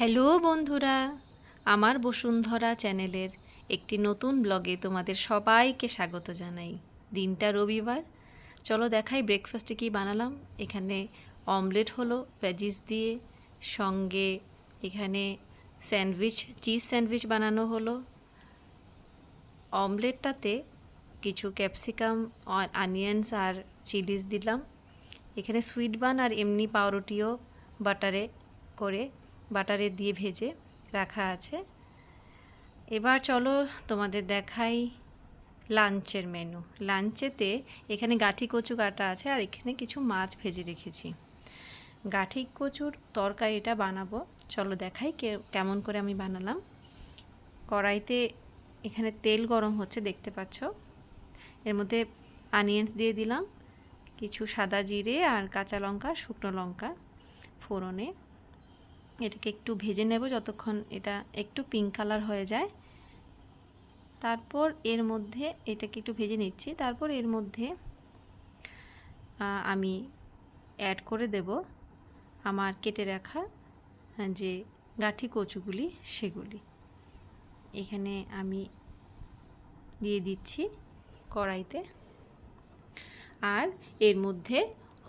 Hello বন্ধুরা, আমার বসুন্ধরা চ্যানেলের একটি নতুন ব্লগে তোমাদের সবাইকে স্বাগত জানাই। দিনটা রবিবার, চলো দেখাই ব্রেকফাস্টে কি বানালাম। এখানে অমলেট হলো ভেজিস দিয়ে, সঙ্গে এখানে স্যান্ডউইচ চিজ স্যান্ডউইচ বানানো হলো। অমলেটটাতে কিছু ক্যাপসিকাম আনিয়ন্স আর চিলিস দিলাম। এখানে সুইট বান আর এমনি পাউরুটিও বাটারে করে বাটারে দিয়ে ভেজে রাখা আছে। এবার চলো তোমাদের দেখাই লাঞ্চের মেনু লাঞ্চেতে এখানে গাঠি কচু কাটা আছে আর এখানে কিছু মাছ ভেজে রেখেছি। গাঠি কচুর তরকারিটা বানাবো। চলো দেখাই কেমন করে আমি বানালাম। কড়াইতে এখানে তেল গরম হচ্ছে, দেখতে পাচ্ছ। এর মধ্যে আনিয়ন্স দিয়ে দিলাম, কিছু সাদা জিরে আর কাঁচা লঙ্কা, শুকনো লঙ্কা ফোড়নে। এটাকে একটু ভেজে নেব যতক্ষণ এটা একটু পিঙ্ক কালার হয়ে যায়। তারপর এর মধ্যে এটাকে একটু ভেজে নিচ্ছি। তারপর এর মধ্যে আমি অ্যাড করে দেব আমার কেটে রাখা যে গাঠি কচুগুলি সেগুলি। এখানে আমি দিয়ে দিচ্ছি কড়াইতে। আর এর মধ্যে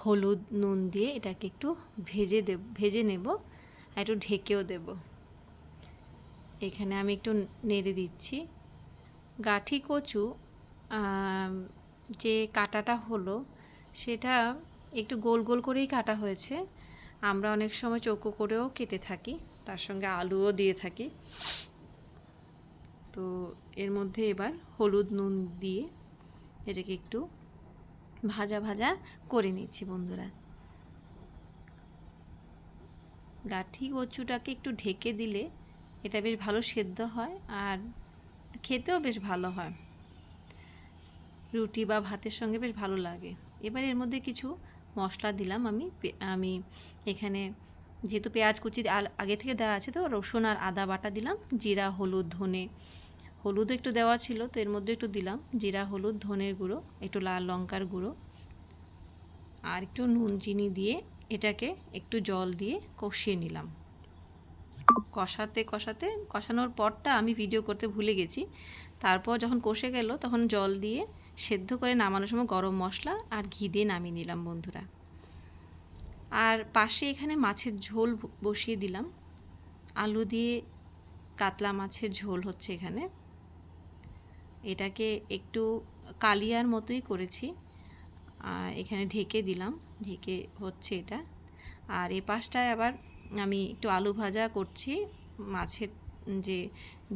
হলুদ, নুন দিয়ে এটাকে একটু ভেজে দেব, ভেজে নেব। একটু ঢেকেও দেব। এখানে আমি একটু নেড়ে দিচ্ছি। গাঠি কচু যে কাটাটা হলো, সেটা একটু গোল গোল করেই কাটা হয়েছে। আমরা অনেক সময় চৌকো করেও কেটে থাকি, তার সঙ্গে আলুও দিয়ে থাকি। তো এর মধ্যে এবার হলুদ নুন দিয়ে এটাকে একটু ভাজা ভাজা করে নিচ্ছি বন্ধুরা। গাঠি কচুটাকে একটু ঢেকে দিলে এটা বেশ ভালো সেদ্ধ হয় আর খেতেও বেশ ভালো হয়। রুটি বা ভাতের সঙ্গে বেশ ভালো লাগে। এবার এর মধ্যে কিছু মশলা দিলাম আমি আমি এখানে যেহেতু পেঁয়াজ কুচি আগে থেকে দেওয়া আছে তো রসুন আর আদা বাটা দিলাম, জিরা, হলুদ, ধনে, হলুদও একটু দেওয়া ছিল তো এর মধ্যে একটু দিলাম, জিরা, হলুদ, ধনের গুঁড়ো, একটু লাল লঙ্কার গুঁড়ো, আর একটু নুন, চিনি দিয়ে এটাকে একটু জল দিয়ে কষিয়ে নিলাম। কষাতে কষাতে, কষানোর পরটা আমি ভিডিও করতে ভুলে গেছি। তারপর যখন কষে গেল, তখন জল দিয়ে সেদ্ধ করে নামানোর সময় গরম মশলা আর ঘি দিয়ে নামিয়ে নিলাম বন্ধুরা। আর পাশে এখানে মাছের ঝোল বসিয়ে দিলাম। আলু দিয়ে কাতলা মাছের ঝোল হচ্ছে এখানে। এটাকে একটু কালিয়ার মতোই করেছি। এখানে ঢেকে দিলাম। ঢেকে হচ্ছে এটা। আর এ পাশটায় আবার আমি একটু আলু ভাজা করছি। মাছের যে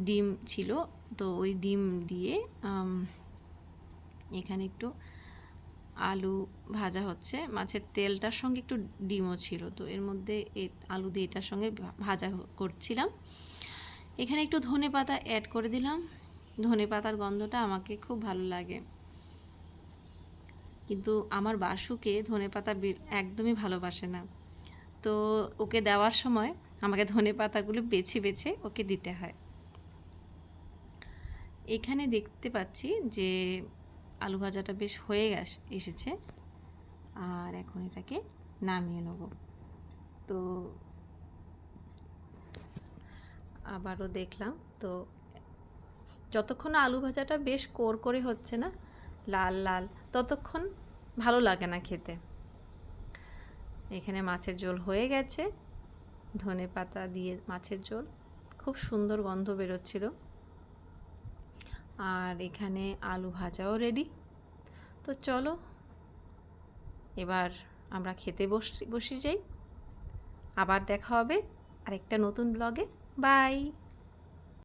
ডিম ছিল, তো ওই ডিম দিয়ে এখানে একটু আলু ভাজা হচ্ছে। মাছের তেলটার সঙ্গে একটু ডিমও ছিল, তো এর মধ্যে আলু দিয়ে এটার সঙ্গে ভাজা করছিলাম। এখানে একটু ধনে পাতা অ্যাড করে দিলাম। ধনে পাতার গন্ধটা আমাকে খুব ভালো লাগে। কিন্তু আমার বাসুকে ধনে পাতা একদমই ভালোবাসে না। তো ওকে দেওয়ার সময় আমাকে ধনে পাতাগুলো বেছে বেছে ওকে দিতে হয়। এখানে দেখতে পাচ্ছি যে আলু ভাজাটা বেশ হয়ে এসেছে। আর এখন এটাকে নামিয়ে নেব। তো আবারও দেখলাম। তো যতক্ষণ আলু ভাজাটা বেশ কোর করে হচ্ছে না লাল লাল। ততক্ষণ ভালো লাগে না খেতে। এখানে মাছের ঝোল হয়ে গেছে। ধনে পাতা দিয়ে মাছের ঝোল। খুব সুন্দর গন্ধ বেরোচ্ছিল। আর এখানে আলু ভাজাও রেডি তো চলো, এবার আমরা খেতে বসে বসে যাই। আবার দেখা হবে আরেকটা নতুন ব্লগে বাই